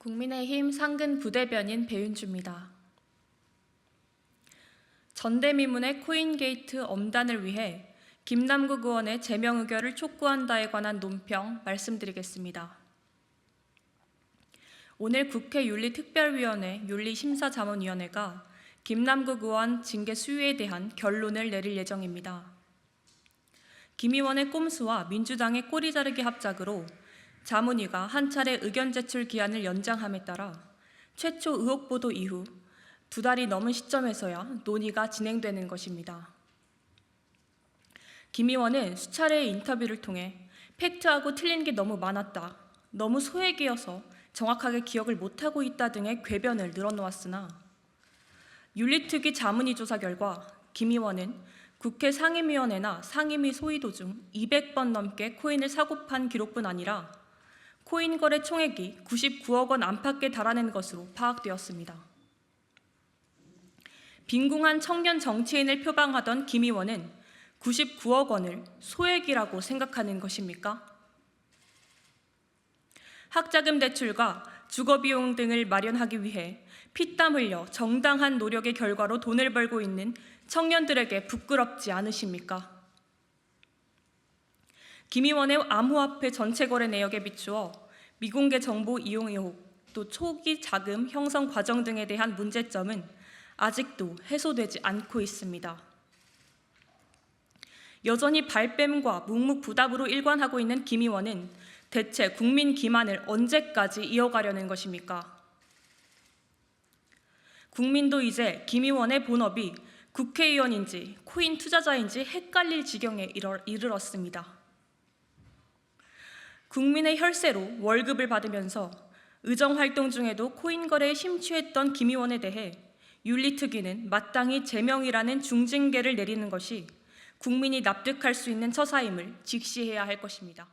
국민의힘 상근 부대변인 배윤주입니다. 전대미문의 코인게이트 엄단을 위해 김남국 의원의 제명 의결을 촉구한다에 관한 논평 말씀드리겠습니다. 오늘 국회 윤리특별위원회 윤리심사자문위원회가 김남국 의원 징계 수위에 대한 결론을 내릴 예정입니다. 김 의원의 꼼수와 민주당의 꼬리 자르기 합작으로 자문위가 한 차례 의견 제출 기한을 연장함에 따라 최초 의혹 보도 이후 두 달이 넘은 시점에서야 논의가 진행되는 것입니다. 김 의원은 수차례의 인터뷰를 통해 팩트하고 틀린 게 너무 많았다. 너무 소액이어서 정확하게 기억을 못하고 있다 등의 궤변을 늘어놓았으나 윤리특위 자문위 조사 결과 김 의원은 국회 상임위원회나 상임위 소위도 중 200번 넘게 코인을 사고 판 기록뿐 아니라 코인 거래 총액이 99억 원 안팎에 달하는 것으로 파악되었습니다. 빈궁한 청년 정치인을 표방하던 김 의원은 99억 원을 소액이라고 생각하는 것입니까? 학자금 대출과 주거비용 등을 마련하기 위해 피땀 흘려 정당한 노력의 결과로 돈을 벌고 있는 청년들에게 부끄럽지 않으십니까? 김 의원의 암호화폐 전체 거래 내역에 비추어 미공개 정보 이용 의혹, 또 초기 자금 형성 과정 등에 대한 문제점은 아직도 해소되지 않고 있습니다. 여전히 발뺌과 묵묵부답으로 일관하고 있는 김 의원은 대체 국민 기만을 언제까지 이어가려는 것입니까? 국민도 이제 김 의원의 본업이 국회의원인지 코인 투자자인지 헷갈릴 지경에 이르- 이르렀습니다. 국민의 혈세로 월급을 받으면서 의정 활동 중에도 코인 거래에 심취했던 김 의원에 대해 윤리특위는 마땅히 제명이라는 중징계를 내리는 것이 국민이 납득할 수 있는 처사임을 직시해야 할 것입니다.